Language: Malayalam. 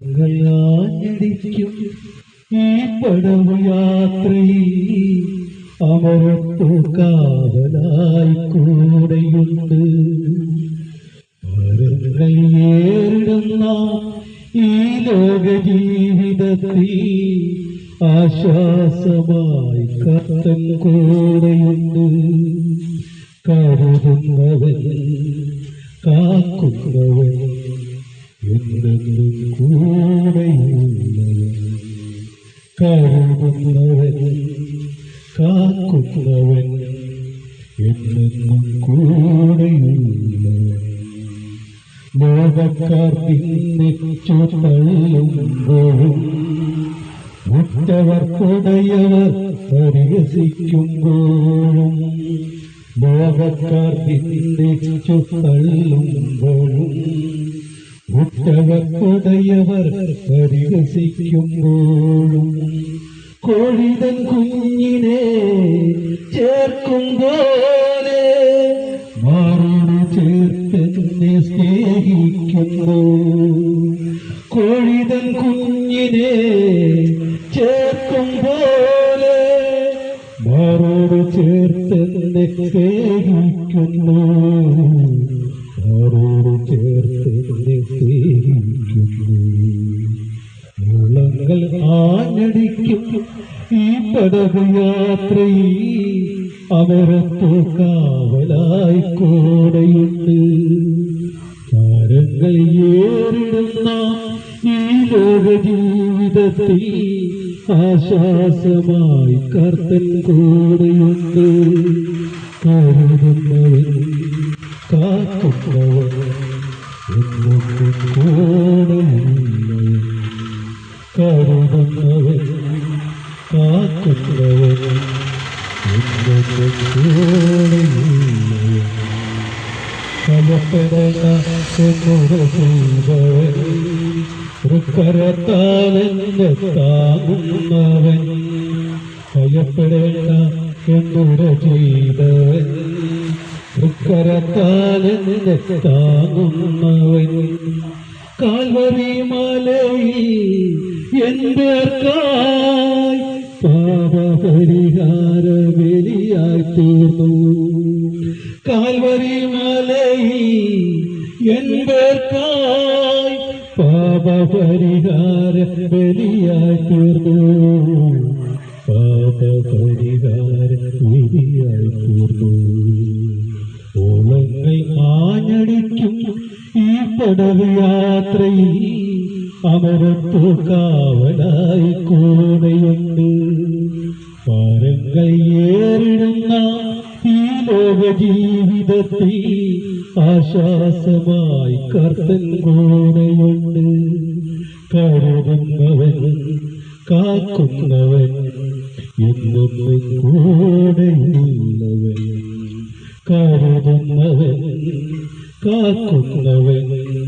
ടിക്കും ഈ പടവ് യാത്രയിൽ അമരത്തു കാവലായി കൂടെയുണ്ട്. ഭാരങ്ങൾ ഏറിടുന്ന ഈ ലോക ജീവിതത്തിൽ ആശ്വാസമായി കത്തൻ കൂടെയുണ്ട്. കരുതുന്നവൻ കാക്കുന്നവൻ എന്തെങ്കിലും കൂടെയുള്ളവൻ കരുതുന്നവൻ കാക്കുന്നവൻ എന്നെന്നും കൂടെയുള്ളവൻ ലോകക്കാർ പിന്നിച്ചു തള്ളുമ്പോഴും ഉറ്റവർക്കുടയവർ പരിഹസിക്കുമ്പോഴും ലോകക്കാർ പിന്നിച്ചു തള്ളുമ്പോഴും ഉറ്റവർക്കുടയവർ പരിഹസിക്കുമ്പോഴും കോഴിതൻ കുഞ്ഞിനെ ചേർക്കും പോലെ മാറോട് ചേർത്തെന്നെ സ്നേഹിക്കുന്നു കോഴിതൻ കുഞ്ഞിനെ ചേർക്കും പോലെ മാറോട് ചേർത്തെന്നെ സ്നേഹിക്കുന്നു മാറോട് ചേർത്തെന്നെ ഈ പടവ് യാത്രയിൽ അവരത്തു കാവലായി കൂടെയുണ്ട്. താരങ്ങൾ ഏറിടുന്ന ഈ ലോക ജീവിതത്തിൽ ആശ്വാസമായി കർത്തൻ കൂടെയുണ്ട്. കരുതുന്നവൻ കാക്കുന്നവൻ കൂടെയുള്ളവൻ കരുതുന്നവൻ കാക്കുന്നവൻ തൃക്കരത്താലെന്നെ താങ്ങുന്നവൻ ഭയപ്പെടേണ്ട എന്നോട് ചെയ്തവൻ തൃക്കരത്താലെന്നെ താങ്ങുന്നവൻ കാൽവരി മലയിൽ എന്റെ പാപപരിഹാര ബലിയായി തീർന്നു കാൽവരി മലയിൽ എൻപേർക്കായി പാപപരിഹാര ബലിയായി തീർന്നു പാപപരിഹാര ബലിയായി തീർന്നു ഓളങ്ങൾ ആഞ്ഞടിക്കും ഈ പടവ് യാത്രയിൽ. അമരത്തു കാവലായി കൂടെയുണ്ട്. പാരങ്ങൾ ഈ ലോക ജീവിതത്തിൽ ആശ്വാസമായി കർത്തൻ കൂടെയുണ്ട്. കരുതുന്നവൻ കാക്കുന്നവൻ എന്നും കൂടെയുള്ളവൻ. കരുതുന്നവൻ കാക്കുന്നവൻ